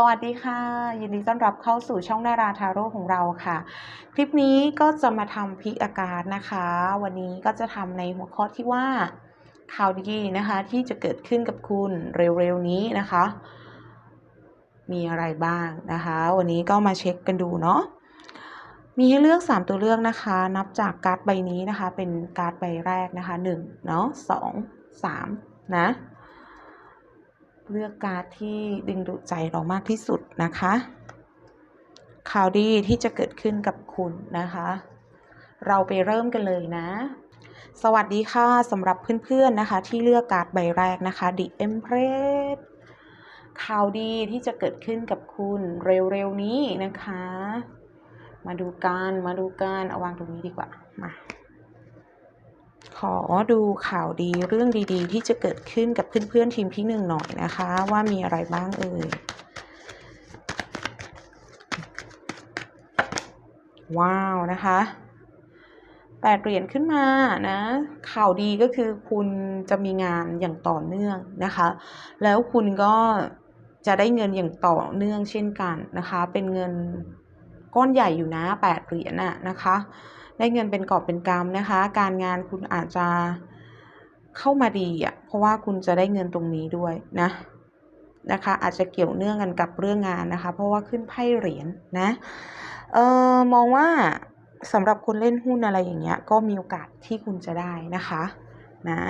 สวัสดีค่ะ ยินดีต้อนรับเข้าสู่ช่องนาราทาโร่ของเราค่ะ คลิปนี้ก็จะมาทำพิกอาการนะคะ วันนี้ก็จะทำในหัวข้อที่ว่าข่าวดีนะคะ ที่จะเกิดขึ้นกับคุณเร็วๆนี้นะคะ มีอะไรบ้างนะคะ วันนี้ก็มาเช็คกันดูเนาะมีให้เลือก 3 ตัวเลือกนะคะ นับจากการ์ดใบนี้นะคะ เป็นการ์ดใบแรกนะคะ1เนาะ2 3นะ เลือกการ์ดที่ดึงดูดใจเรามากที่สุดนะคะ ข่าวดีที่จะเกิดขึ้นกับคุณนะคะ เราไปเริ่มกันเลยนะ สวัสดีค่ะสำหรับเพื่อนๆนะคะ ที่เลือกการ์ดใบแรกนะคะ The Empress ข่าวดีที่จะเกิดขึ้นกับคุณเร็วๆนี้นะคะ มาดูกันมาดูกันเอาวางตรงนี้ดีกว่ามา ขอดูข่าวดีเรื่องดีๆ ที่จะเกิดขึ้นกับเพื่อนๆทีมที่หนึ่งหน่อยนะคะ ว่ามีอะไรบ้างเอ่ยว้าวนะคะแปดเหรียญขึ้นมานะข่าวดีก็คือคุณจะมีงานอย่างต่อเนื่องนะคะ แล้วคุณก็จะได้เงินอย่างต่อเนื่องเช่นกันนะคะ เป็นเงินก้อนใหญ่อยู่นะแปดเหรียญน่ะนะคะ ได้เงินเป็นกอบเป็นกำนะคะ การงานคุณอาจจะเข้ามาดีอะเพราะว่าคุณจะได้เงินตรงนี้ด้วยนะนะคะ อาจจะเกี่ยวเนื่องกันกับเรื่องงานนะคะ เพราะว่าขึ้นไพ่เหรียญนะเออมองว่าสำหรับคนเล่นหุ้นอะไรอย่างเงี้ย ก็มีโอกาสที่คุณจะได้นะคะ นะ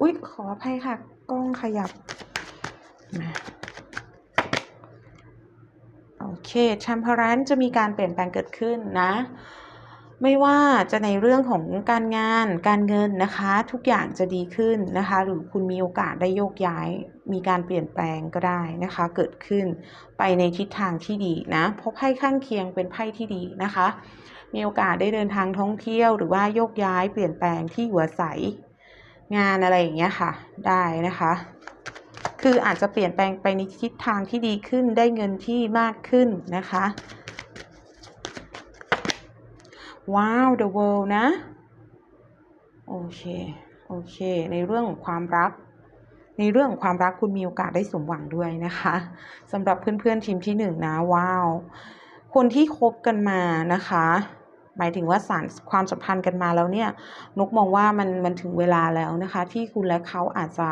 อุ๊ย ขออภัยค่ะ กล้องขยับโอเคแชมเปอรันจะมีการเปลี่ยนแปลงเกิดขึ้นนะ ไม่ว่าจะในเรื่องของการงานการเงินนะคะ ทุกอย่างจะดีขึ้นนะคะ หรือคุณมีโอกาสได้โยกย้าย มีการเปลี่ยนแปลงก็ได้นะคะ เกิดขึ้นไปในทิศทางที่ดีนะเพราะไพ่ข้างเคียงเป็นไพ่ที่ดีนะคะ มีโอกาสได้เดินทางท่องเที่ยวหรือว่าโยกย้ายเปลี่ยนแปลงที่อยู่อาศัยงานอะไรอย่างเงี้ยค่ะ ได้นะคะ คืออาจจะเปลี่ยนแปลงไปในทิศทางที่ดีขึ้นได้เงินที่มากขึ้นนะคะ ว้าว the world นะ โอเค โอเค ในเรื่องของความรัก ในเรื่องของความรักคุณมีโอกาสได้สมหวังด้วยนะคะสำหรับเพื่อนๆทีมที่หนึ่งนะ ว้าว คนที่คบกันมานะคะ หมายถึงว่าสารความสัมพันธ์กันมาแล้วเนี่ย นกมองว่ามันมันถึงเวลาแล้วนะคะ ที่คุณและเขาอาจจะ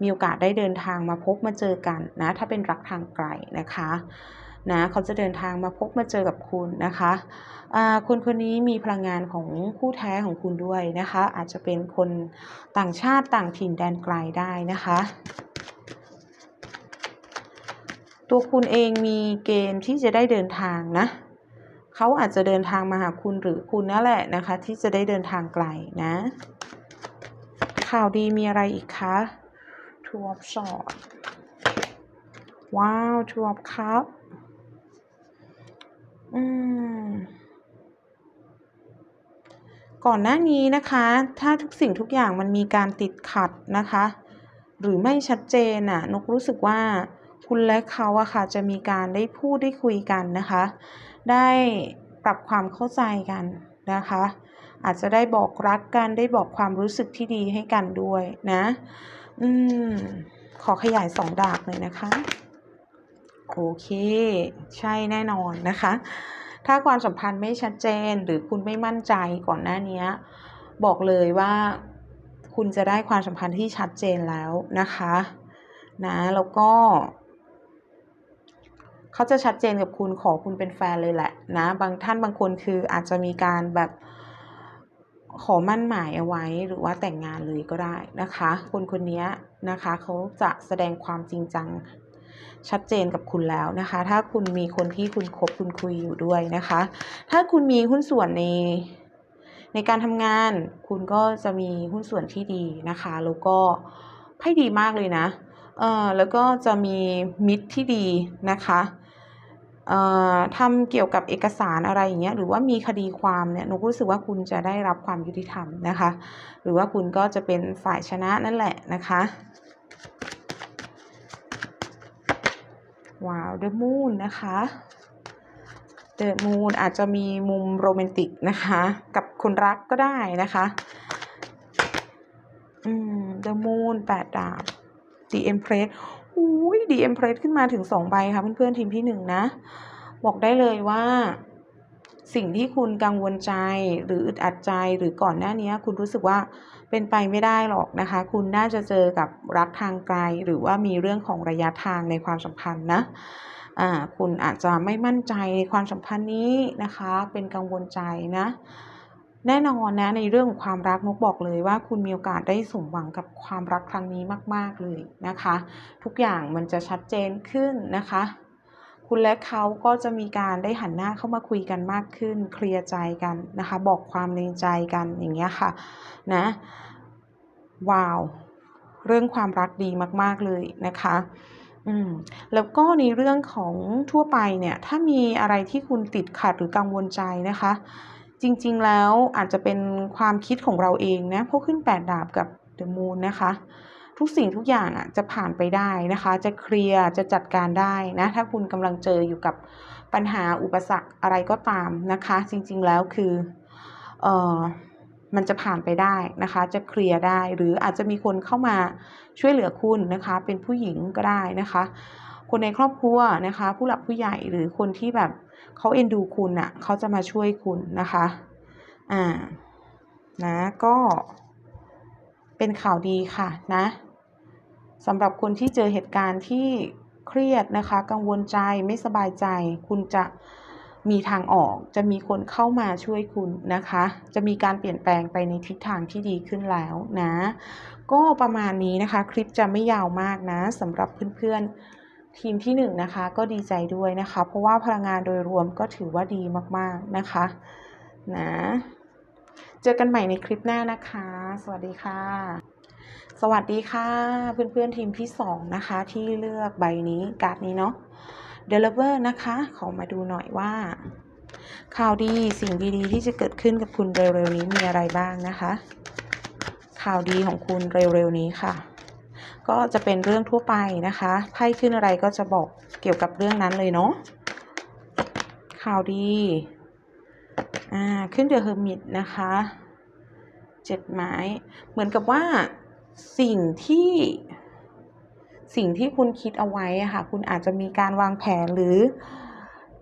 มีโอกาสได้เดินทางมาพบมาเจอกันนะ ถ้าเป็นรักทางไกลนะคะ นะเขาจะเดินทางมาพบมาเจอกับคุณนะคะคนคนนี้มีพลังงานของคู่แท้ของคุณด้วยนะคะ อาจจะเป็นคนต่างชาติต่างถิ่นแดนไกลได้นะคะ ตัวคุณเองมีเกณฑ์ที่จะได้เดินทางนะเขาอาจจะเดินทางมาหาคุณหรือคุณนั่นแหละนะคะ ที่จะได้เดินทางไกลนะ ข่าวดีมีอะไรอีกคะ Two of Swords ว้าว Two of Cups อืม ก่อนหน้านี้นะคะ ถ้าทุกสิ่งทุกอย่างมันมีการติดขัดนะคะ หรือไม่ชัดเจนน่ะ นกรู้สึกว่าคุณและเขาอะค่ะ จะมีการได้พูดได้คุยกันนะคะ ได้ปรับความเข้าใจกันนะคะ อาจจะได้บอกรักกันได้บอกความรู้สึกที่ดีให้กันด้วยนะ อืม ขอขยายสองดาบเลยนะคะ โอเค ใช่แน่นอนนะคะ ถ้าความสัมพันธ์ไม่ชัดเจนหรือคุณไม่มั่นใจก่อนหน้านี้ บอกเลยว่าคุณจะได้ความสัมพันธ์ที่ชัดเจนแล้วนะคะนะแล้วก็เขาจะชัดเจนกับคุณขอคุณเป็นแฟนเลยแหละนะ บางท่านบางคนคืออาจจะมีการแบบขอมั่นหมายเอาไว้หรือว่าแต่งงานเลยก็ได้นะคะ คนคนนี้นะคะเขาจะแสดงความจริงจัง ชัดเจนกับคุณแล้วนะคะ ถ้าคุณมีคนที่คุณคบคุณคุยอยู่ด้วยนะคะ ถ้าคุณมีหุ้นส่วนในในการทำงาน คุณก็จะมีหุ้นส่วนที่ดีนะคะ แล้วก็ไพ่ดีมากเลยนะเอ่อแล้วก็จะมีมิตรที่ดีนะคะเอ่อทำเกี่ยวกับเอกสารอะไรอย่างเงี้ยหรือว่ามีคดีความเนี่ยนกรู้สึกว่าคุณจะได้รับความยุติธรรมนะคะ หรือว่าคุณก็จะเป็นฝ่ายชนะนั่นแหละนะคะ ว้าวเดอะมูนนะคะเดอะมูนอาจจะมีมุมโรแมนติกนะคะ กับคนรักก็ได้นะคะอืมเดอะมูนแปดดาบ The Empress โอุ้ยดีเอ็มเพรสขึ้นมาถึงสองใบค่ะเพื่อนๆทีมที่หนึ่งนะ บอกได้เลยว่า สิ่งที่คุณกังวลใจหรืออึดอัดใจหรือก่อนหน้านี้คุณรู้สึกว่าเป็นไปไม่ได้หรอกนะคะ คุณน่าจะเจอกับรักทางไกล หรือว่ามีเรื่องของระยะทางในความสัมพันธ์นะคุณอาจจะไม่มั่นใจในความสัมพันธ์นี้นะคะ เป็นกังวลใจนะ แน่นอนนะในเรื่องของความรักนกบอกเลยว่าคุณมีโอกาสได้สมหวังกับความรักครั้งนี้มาก ๆเลยนะคะ ทุกอย่างมันจะชัดเจนขึ้นนะคะ คุณและเขาก็จะมีการได้หันหน้าเข้ามาคุยกันมากขึ้น เคลียร์ใจกันนะคะ บอกความในใจกันอย่างเงี้ยค่ะนะว้าว เรื่องความรักดีมาก ๆเลยนะคะอืมแล้วก็ในเรื่องของทั่วไปเนี่ย ถ้ามีอะไรที่คุณติดขัดหรือกังวลใจนะคะ จริงๆแล้วอาจจะเป็นความคิดของเราเองนะเพราะขึ้นแปดดาบกับเดอะมูนนะคะ ทุกสิ่งทุกอย่างอะจะผ่านไปได้นะคะ จะเคลียร์จะจัดการได้นะถ้าคุณกำลังเจออยู่กับปัญหาอุปสรรคอะไรก็ตามนะคะ จริงๆแล้วคือเออมันจะผ่านไปได้นะคะ จะเคลียร์ได้หรืออาจจะมีคนเข้ามาช่วยเหลือคุณนะคะ เป็นผู้หญิงก็ได้นะคะ คนในครอบครัวนะคะ ผู้หลักผู้ใหญ่หรือคนที่แบบเขาเอ็นดูคุณอะ่ะเขาจะมาช่วยคุณนะคะอ่านะก็เป็นข่าวดีค่ะนะ สำหรับคนที่เจอเหตุการณ์ที่เครียดนะคะ กังวลใจไม่สบายใจ คุณจะมีทางออก จะมีคนเข้ามาช่วยคุณนะคะ จะมีการเปลี่ยนแปลงไปในทิศทางที่ดีขึ้นแล้วนะ ก็ประมาณนี้นะคะ คลิปจะไม่ยาวมากนะสำหรับเพื่อนๆทีมที่1นนะคะก็ดีใจด้วยนะคะ เพราะว่าพลังงานโดยรวมก็ถือว่าดีมากๆนะคะนะ เจอกันใหม่ในคลิปหน้านะคะ สวัสดีค่ะ สวัสดีค่ะ เพื่อนๆทีมที่ 2 นะคะ ที่เลือกใบนี้การ์ดนี้เนาะเดลเวอร์นะคะ ขอมาดูหน่อยว่า ข่าวดีสิ่งดีๆ ที่จะเกิดขึ้นกับคุณเร็วๆนี้มีอะไรบ้างนะคะ ข่าวดีของคุณเร็วๆนี้ค่ะ ก็จะเป็นเรื่องทั่วไปนะคะไพ่ขึ้นอะไรก็จะบอกเกี่ยวกับเรื่องนั้นเลยเนาะข่าวดีอ่าขึ้นเดอเฮอร์มิตนะคะเจ็ดไม้ เหมือนกับว่า สิ่งที่สิ่งที่คุณคิดเอาไว้ค่ะ คุณอาจจะมีการวางแผนหรือ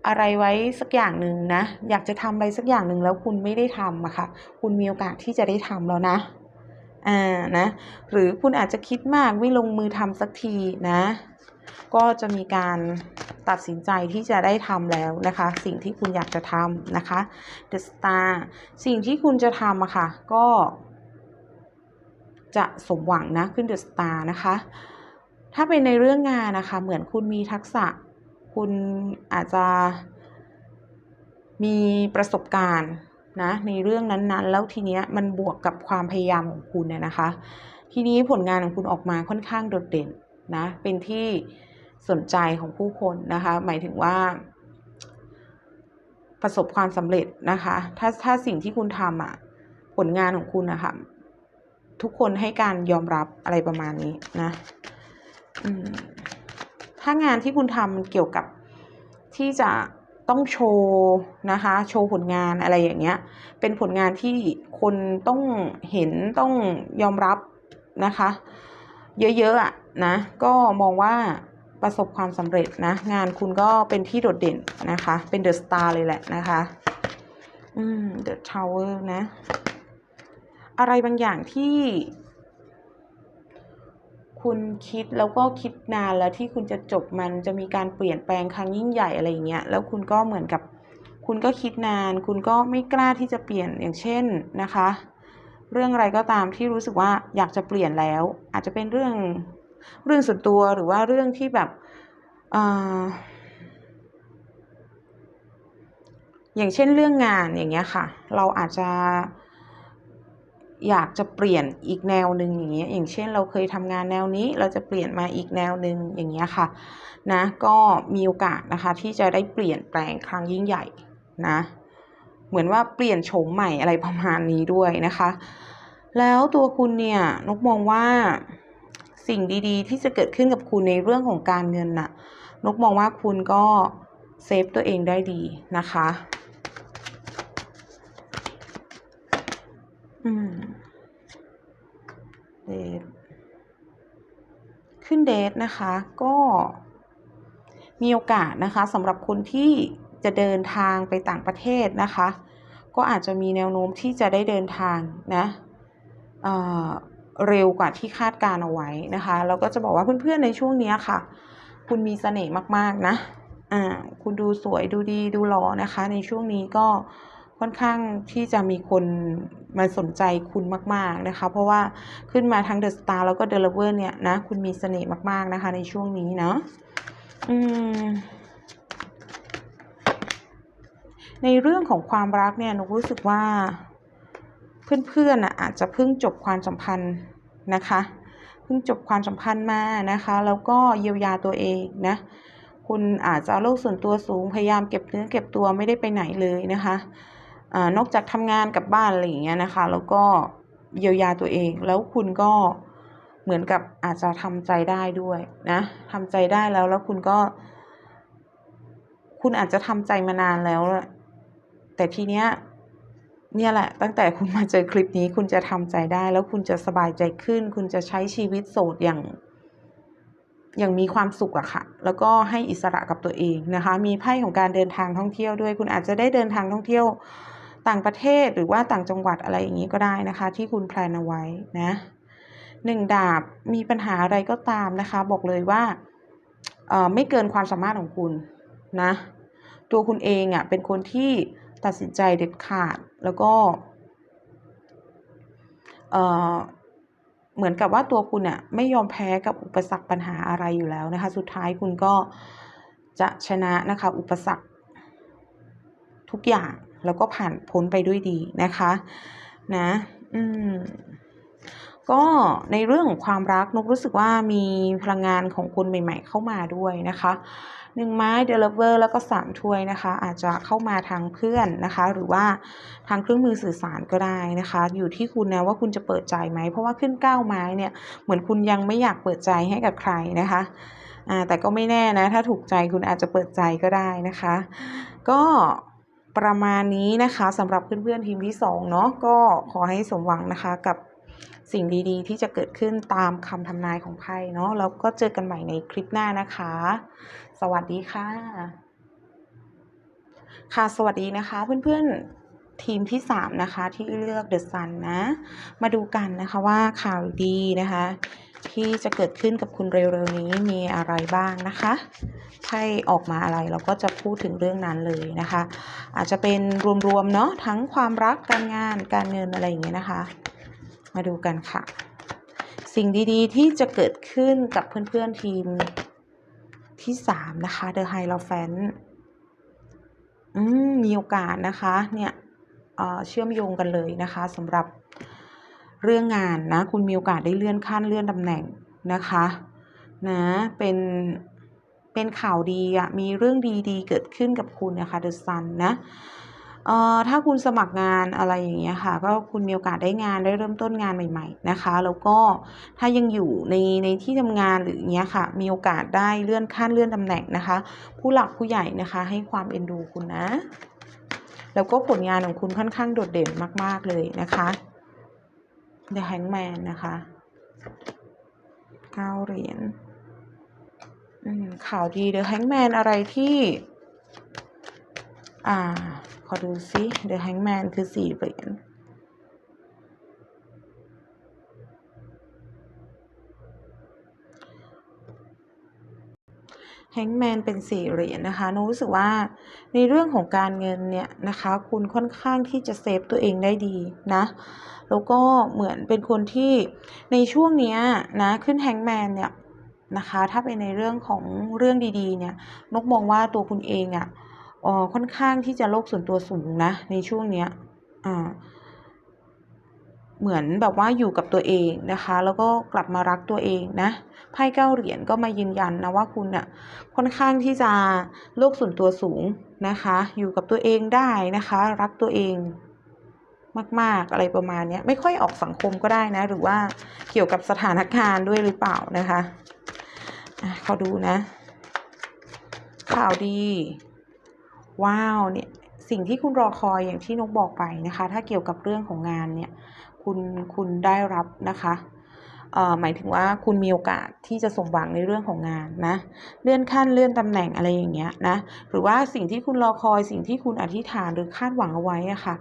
อะไรไว้สักอย่างหนึ่งนะ อยากจะทำอะไรสักอย่างหนึ่งแล้วคุณไม่ได้ทำอะค่ะ คุณมีโอกาสที่จะได้ทำแล้วนะ อ่า นะ หรือคุณอาจจะคิดมากไม่ลงมือทำสักทีนะ ก็จะมีการตัดสินใจที่จะได้ทำแล้วนะคะ สิ่งที่คุณอยากจะทำนะคะ The Star สิ่งที่คุณจะทำอะค่ะ ก็ จะสมหวังนะขึ้น The Star นะคะ ถ้าเป็นในเรื่องงานนะคะ เหมือนคุณมีทักษะ คุณอาจจะมีประสบการณ์นะในเรื่องนั้นๆ แล้วทีเนี้ยมันบวกกับความพยายามของคุณเนี่ยนะคะ ทีนี้ผลงานของคุณออกมาค่อนข้างโดดเด่นนะเป็นที่สนใจของผู้คนนะคะ หมายถึงว่า ประสบความสำเร็จนะคะ ถ้าถ้าสิ่งที่คุณทำอะผลงานของคุณนะคะ ทุกคนให้การยอมรับอะไรประมาณนี้นะถ้างานที่คุณทำเกี่ยวกับที่จะต้องโชว์นะคะ โชว์ผลงานอะไรอย่างเงี้ย เป็นผลงานที่คนต้องเห็นต้องยอมรับนะคะ เยอะๆอะนะ ก็มองว่าประสบความสำเร็จนะ งานคุณก็เป็นที่โดดเด่นนะคะ เป็นเดอะสตาร์เลยแหละนะคะ อืมเดอะทาวเวอร์นะ อะไรบางอย่างที่ คุณคิดแล้วก็คิดนานแล้วที่คุณจะจบมันจะมีการเปลี่ยนแปลงครั้งยิ่งใหญ่อะไรอย่างเงี้ยแล้วคุณก็เหมือนกับ คุณก็คิดนาน คุณก็ไม่กล้าที่จะเปลี่ยนอย่างเช่นนะคะ เรื่องอะไรก็ตามที่รู้สึกว่าอยากจะเปลี่ยนแล้ว อาจจะเป็นเรื่องเรื่องส่วนตัวหรือว่าเรื่องที่แบบอย่างเช่นเรื่องงานอย่างเงี้ยค่ะ เราอาจจะ อยากจะเปลี่ยนอีกแนวหนึ่งอย่างเงี้ยอย่างเช่นเราเคยทำงานแนวนี้ เราจะเปลี่ยนมาอีกแนวหนึ่งอย่างเงี้ยค่ะนะก็มีโอกาสนะคะที่จะได้เปลี่ยนแปลงครั้งยิ่งใหญ่นะเหมือนว่าเปลี่ยนโฉมใหม่อะไรประมาณนี้ด้วยนะคะ แล้วตัวคุณเนี่ยนกมองว่าสิ่งดีๆ ที่จะเกิดขึ้นกับคุณในเรื่องของการเงินน่ะนกมองว่าคุณก็เซฟตัวเองได้ดีนะคะ อืมเดทขึ้นเดทนะคะ ก็มีโอกาสนะคะสำหรับคนที่จะเดินทางไปต่างประเทศนะคะ ก็อาจจะมีแนวโน้มที่จะได้เดินทางนะเเร็วกว่าที่คาดการเอาไว้นะคะแล้วก็จะบอกว่าเพื่อนๆในช่วงนี้ค่ะ คุณมีเสน่ห์มากๆนะอ่าคุณดูสวยดูดีดูหล่อนะคะ ในช่วงนี้ก็ ค่อนข้างที่จะมีคนมาสนใจคุณมาก ๆนะคะ เพราะว่าขึ้นมาทั้งเดอะสตาร์แล้วก็เดลเวอร์เนี่ยนะ คุณมีเสน่ห์มาก ๆ นะคะ ในช่วงนี้เนาะอืมในเรื่องของความรักเนี่ยนกรู้สึกว่าเพื่อนๆนะอาจจะเพิ่งจบความสัมพันธ์นะคะ เพิ่งจบความสัมพันธ์มานะคะ แล้วก็เยียวยาตัวเองนะ คุณอาจจะโลกส่วนตัวสูงพยายามเก็บเนื้อเก็บตัวไม่ได้ไปไหนเลยนะคะ นอกจากทำงานกับบ้านอะไรอย่างเงี้ยนะคะ แล้วก็เยียวยาตัวเอง แล้วคุณก็เหมือนกับอาจจะทำใจได้ด้วยนะทำใจได้แล้วแล้วคุณก็ คุณอาจจะทำใจมานานแล้วแหละแต่ทีเนี้ยเนี่ยแหละ ตั้งแต่คุณมาเจอคลิปนี้คุณจะทำใจได้ แล้วคุณจะสบายใจขึ้น คุณจะใช้ชีวิตโสดอย่างอย่างมีความสุขอะค่ะ แล้วก็ให้อิสระกับตัวเองนะคะ มีไพ่ของการเดินทางท่องเที่ยวด้วย คุณอาจจะได้เดินทางท่องเที่ยว ต่างประเทศหรือว่าต่างจังหวัดอะไรอย่างนี้ก็ได้นะคะ ที่คุณแพลนเอาไว้นะหนึ่งดาบมีปัญหาอะไรก็ตามนะคะ บอกเลยว่าไม่เกินความสามารถของคุณนะตัวคุณเองอะ่ะเป็นคนที่ตัดสินใจเด็ดขาดแล้วก็เหมือนกับว่าตัวคุณอะ่ะไม่ยอมแพ้กับอุปสรรคปัญหาอะไรอยู่แล้วนะคะ สุดท้ายคุณก็จะชนะนะคะ อุปสรรคทุกอย่าง แล้วก็ผ่านพ้นไปด้วยดีนะคะ นะอืมก็ในเรื่องของความรักนกรู้สึกว่ามีพลังงานของคนใหม่ ๆ เข้ามาด้วยนะคะหนึ่งไม้เดลเวอร์แล้วก็สามถ้วยนะคะ อาจจะเข้ามาทางเพื่อนนะคะ หรือว่าทางเครื่องมือสื่อสารก็ได้นะคะ อยู่ที่คุณนะว่าคุณจะเปิดใจไหม เพราะว่าขึ้นเก้าไม้เนี่ยเหมือนคุณยังไม่อยากเปิดใจให้กับใครนะคะอ่าแต่ก็ไม่แน่นะ ถ้าถูกใจคุณอาจจะเปิดใจก็ได้นะคะ ก็ ประมาณนี้นะคะสำหรับเพื่อนๆทีมที่2เนาะก็ขอให้สมหวังนะคะกับสิ่งดีๆ ที่จะเกิดขึ้นตามคำทำนายของไพ่เนาะแล้วก็เจอกันใหม่ในคลิปหน้านะคะ สวัสดีค่ะ ค่ะสวัสดีนะคะ เพื่อนๆทีมที่ 3 นะคะ ที่เลือกเดอะซันนะ มาดูกันนะคะว่าข่าวดีนะคะ ที่จะเกิดขึ้นกับคุณเร็วๆนี้มีอะไรบ้างนะคะไพ่ออกมาอะไรเราก็จะพูดถึงเรื่องนั้นเลยนะคะ อาจจะเป็นรวมๆเนาะทั้งความรักการงานการเงินอะไรอย่างเงี้ยนะคะ มาดูกันค่ะ สิ่งดีๆที่จะเกิดขึ้นกับเพื่อนๆทีมที่สามนะคะ The High l o f a n อืมมีโอกาสนะคะเนี่ยเชื่อมโยงกันเลยนะคะสำหรับ เรื่องงานนะ คุณมีโอกาสได้เลื่อนขั้นเลื่อนตำแหน่งนะคะนะเป็นเป็นข่าวดีอะมีเรื่องดีๆ เกิดขึ้นกับคุณนะคะ The Sun นนะเอ่อถ้าคุณสมัครงานอะไรอย่างเงี้ยค่ะ ก็คุณมีโอกาสได้งานได้เริ่มต้นงานใหม่ ๆนะคะ แล้วก็ถ้ายังอยู่ในในที่ทำงานหรืออย่างเงี้ยค่ะ มีโอกาสได้เลื่อนขั้นเลื่อนตำแหน่งนะคะ ผู้หลักผู้ใหญ่นะคะ ให้ความเอ็นดูคุณนะ แล้วก็ผลงานของคุณค่อนข้างโดดเด่นมาก ๆเลยนะคะ The Hangman นะคะเก้าเหรียญข่าวดี The Hangman อะไรที่ อ่า ขอดูซิ The Hangman คือสี่เหรียญ แฮงแมนเป็นสี่เหรียญนะคะนุรู้สึกว่าในเรื่องของการเงินเนี่ยนะคะ คุณค่อนข้างที่จะเซฟตัวเองได้ดีนะ แล้วก็เหมือนเป็นคนที่ในช่วงนี้นะขึ้นแฮงแมนเนี่ยนะคะ ถ้าเป็นในเรื่องของเรื่องดีๆ เนี่ยนกมองว่าตัวคุณเองอะ่ะค่อนข้างที่จะโลกส่วนตัวสูงนะในช่วงเนี้ยอ่า เหมือนแบบว่าอยู่กับตัวเองนะคะ แล้วก็กลับมารักตัวเองนะไพ่เก้าเหรียญก็มายืนยันนะว่าคุณเนี่ยค่อนข้างที่จะโลกส่วนตัวสูงนะคะ อยู่กับตัวเองได้นะคะ รักตัวเองมาก ๆ อะไรประมาณนี้ไม่ค่อยออกสังคมก็ได้นะ หรือว่าเกี่ยวกับสถานการณ์ด้วยหรือเปล่านะคะเขาดูนะ ข่าวดี ว้าวเนี่ยสิ่งที่คุณรอคอยอย่างที่นกบอกไปนะคะ ถ้าเกี่ยวกับเรื่องของงานเนี่ย คุณคุณได้รับนะคะหมายถึงว่าคุณมีโอกาสที่จะสมหวังในเรื่องของงานนะ เลื่อนขั้นเลื่อนตำแหน่งอะไรอย่างเงี้ยนะ หรือว่าสิ่งที่คุณรอคอยสิ่งที่คุณอธิษฐานหรือคาดหวังเอาไว้อะค่ะ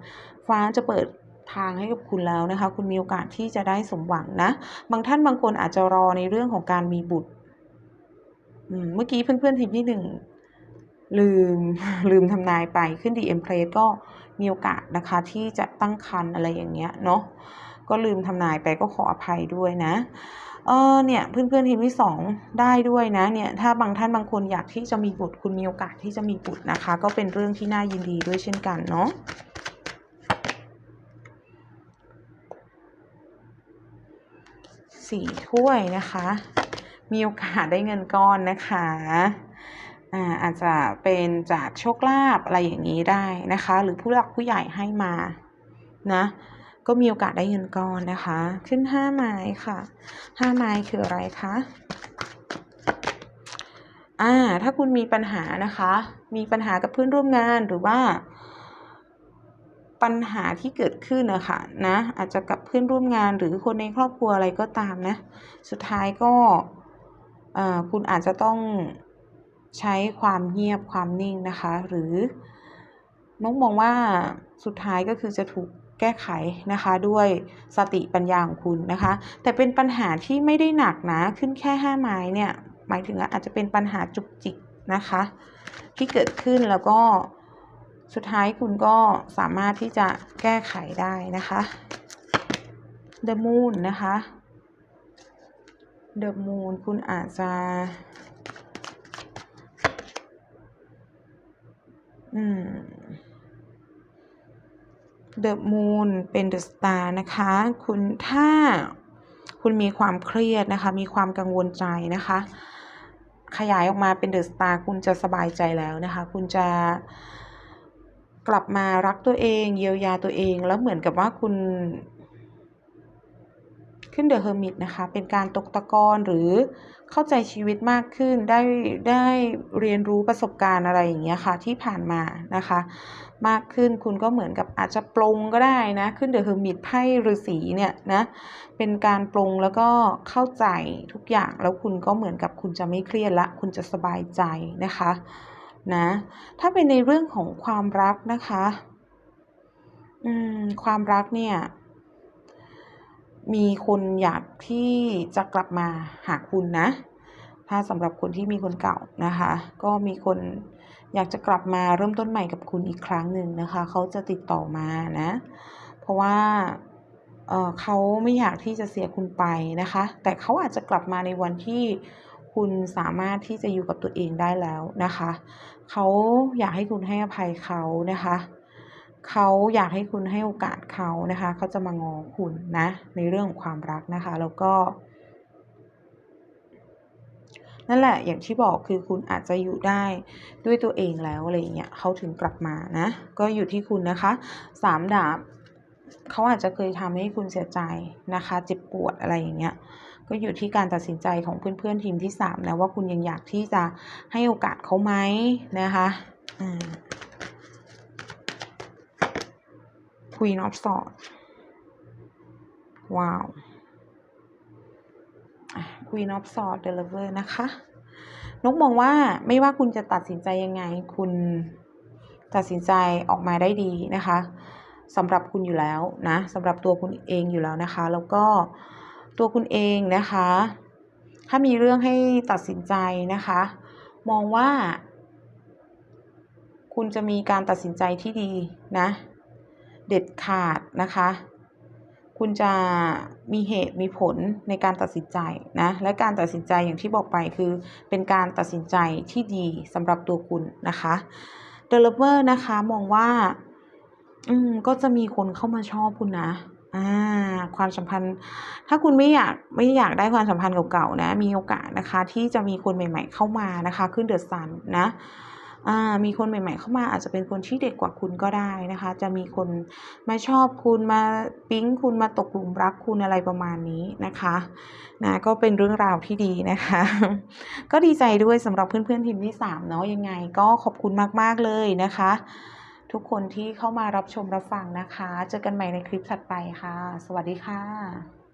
ฟ้าจะเปิดทางให้กับคุณแล้วนะคะ คุณมีโอกาสที่จะได้สมหวังนะ บางท่านบางคนอาจจะรอในเรื่องของการมีบุตรเมื่อกี้เพื่อนๆทีมที่หนึ่งลืมลืมทำนายไปขึ้นดีเอ็มเพลสก็ มีโอกาสนะคะที่จะตั้งครรภ์อะไรอย่างเงี้ยเนาะก็ลืมทำนายไปก็ขออภัยด้วยนะเออเนี่ยเพื่อนๆทีมที่สองได้ด้วยนะเนี่ยถ้าบางท่านบางคนอยากที่จะมีบุตรคุณมีโอกาสที่จะมีบุตรนะคะ ก็เป็นเรื่องที่น่ายินดีด้วยเช่นกันเนาะสี่ถ้วยนะคะ มีโอกาสได้เงินก้อนนะคะ อาอาจจะเป็นจากโชคลาภอะไรอย่างนี้ได้นะคะ หรือผู้หลักผู้ใหญ่ให้มานะก็มีโอกาสได้เงินก้อนนะคะ ขึ้นห้าไม้ค่ะห้าไม้คืออะไรคะอ่าถ้าคุณมีปัญหานะคะ มีปัญหากับเพื่อนร่วมงานหรือว่า ปัญหาที่เกิดขึ้นนะคะนะ อาจจะกับเพื่อนร่วมงานหรือคนในครอบครัวอะไรก็ตามนะ สุดท้ายก็คุณอาจจะต้อง ใช้ความเงียบความนิ่งนะคะ หรือน้องมองว่าสุดท้ายก็คือจะถูกแก้ไขนะคะด้วยสติปัญญาของคุณนะคะ แต่เป็นปัญหาที่ไม่ได้หนักนะขึ้นแค่ห้าไม้เนี่ยหมายถึงอาจจะเป็นปัญหาจุกจิกนะคะ ที่เกิดขึ้นแล้วก็สุดท้ายคุณก็สามารถที่จะแก้ไขได้นะคะ The Moon นะคะ The Moon คุณอาจจะ อืม The Moon เป็น The Star นะคะ คุณถ้าคุณมีความเครียดนะคะ มีความกังวลใจนะคะ ขยายออกมาเป็นเดอะสตาร์คุณจะสบายใจแล้วนะคะ คุณจะกลับมารักตัวเอง เยียวยาตัวเองแล้วเหมือนกับว่าคุณ ขึ้นเดอะเฮอร์มิตนะคะ เป็นการตกตะกอนหรือเข้าใจชีวิตมากขึ้นได้ได้เรียนรู้ประสบการณ์อะไรอย่างเงี้ยค่ะที่ผ่านมานะคะ มากขึ้นคุณก็เหมือนกับอาจจะปรงก็ได้นะ ขึ้นเดอะเฮอร์มิตไพ่ฤาษีเนี่ยนะเป็นการปรงแล้วก็เข้าใจทุกอย่างแล้วคุณก็เหมือนกับคุณจะไม่เครียดละ คุณจะสบายใจนะคะนะถ้าเป็นในเรื่องของความรักนะคะ อืมความรักเนี่ย มีคนอยากที่จะกลับมาหาคุณนะ ถ้าสำหรับคนที่มีคนเก่านะคะ ก็มีคนอยากจะกลับมาเริ่มต้นใหม่กับคุณอีกครั้งหนึ่งนะคะ เขาจะติดต่อมานะ เพราะว่าเเขาไม่อยากที่จะเสียคุณไปนะคะ แต่เขาอาจจะกลับมาในวันที่คุณสามารถที่จะอยู่กับตัวเองได้แล้วนะคะ เขาอยากให้คุณให้อภัยเขานะคะ เขาอยากให้คุณให้โอกาสเขานะคะ เขาจะมางอคุณนะ ในเรื่องของความรักนะคะ แล้วก็ นั่นแหละ อย่างที่บอกคือคุณอาจจะอยู่ได้ด้วยตัวเองแล้วอะไรเงี้ยเขาถึงกลับมานะ ก็อยู่ที่คุณนะคะสามดาบเขาอาจจะเคยทำให้คุณเสียใจนะคะ เจ็บปวดอะไรอย่างเงี้ย ก็อยู่ที่การตัดสินใจของเพื่อนๆทีมที่สามนะว่าคุณยังอยากที่จะให้โอกาสเขาไหมนะคะคุยนอฟ สอดว้าวคุยนอฟสอดเดลิเวอร์นะคะ นกมองว่าไม่ว่าคุณจะตัดสินใจยังไง คุณตัดสินใจออกมาได้ดีนะคะสำหรับคุณอยู่แล้วนะสำหรับตัวคุณเองอยู่แล้วนะคะ แล้วก็ตัวคุณเองนะคะ ถ้ามีเรื่องให้ตัดสินใจนะคะ มองว่า คุณจะมีการตัดสินใจที่ดีนะ เด็ดขาดนะคะ คุณจะมีเหตุมีผลในการตัดสินใจนะ และการตัดสินใจอย่างที่บอกไปคือ เป็นการตัดสินใจที่ดีสำหรับตัวคุณนะคะเดลเวอร์นะคะมองว่า อืมก็จะมีคนเข้ามาชอบคุณนะอ่าความสัมพันธ์ ถ้าคุณไม่อยากไม่อยากได้ความสัมพันธ์เก่าๆนะ มีโอกาสนะคะ ที่จะมีคนใหม่ ๆ เข้ามานะคะ ขึ้นเดือดสันนะ มีคนใหม่ ๆ เข้ามาอาจจะเป็นคนที่เด็กกว่าคุณก็ได้นะคะ จะมีคนมาชอบคุณมาปิ๊งคุณมาตกหลุมรักคุณอะไรประมาณนี้นะคะนะก็เป็นเรื่องราวที่ดีนะคะ ก็ดีใจด้วยสำหรับเพื่อนๆทีมที่สามเนาะยังไงก็ขอบคุณมากๆเลยนะคะ ทุกคนที่เข้ามารับชมรับฟังนะคะ เจอกันใหม่ในคลิปถัดไปค่ะ สวัสดีค่ะ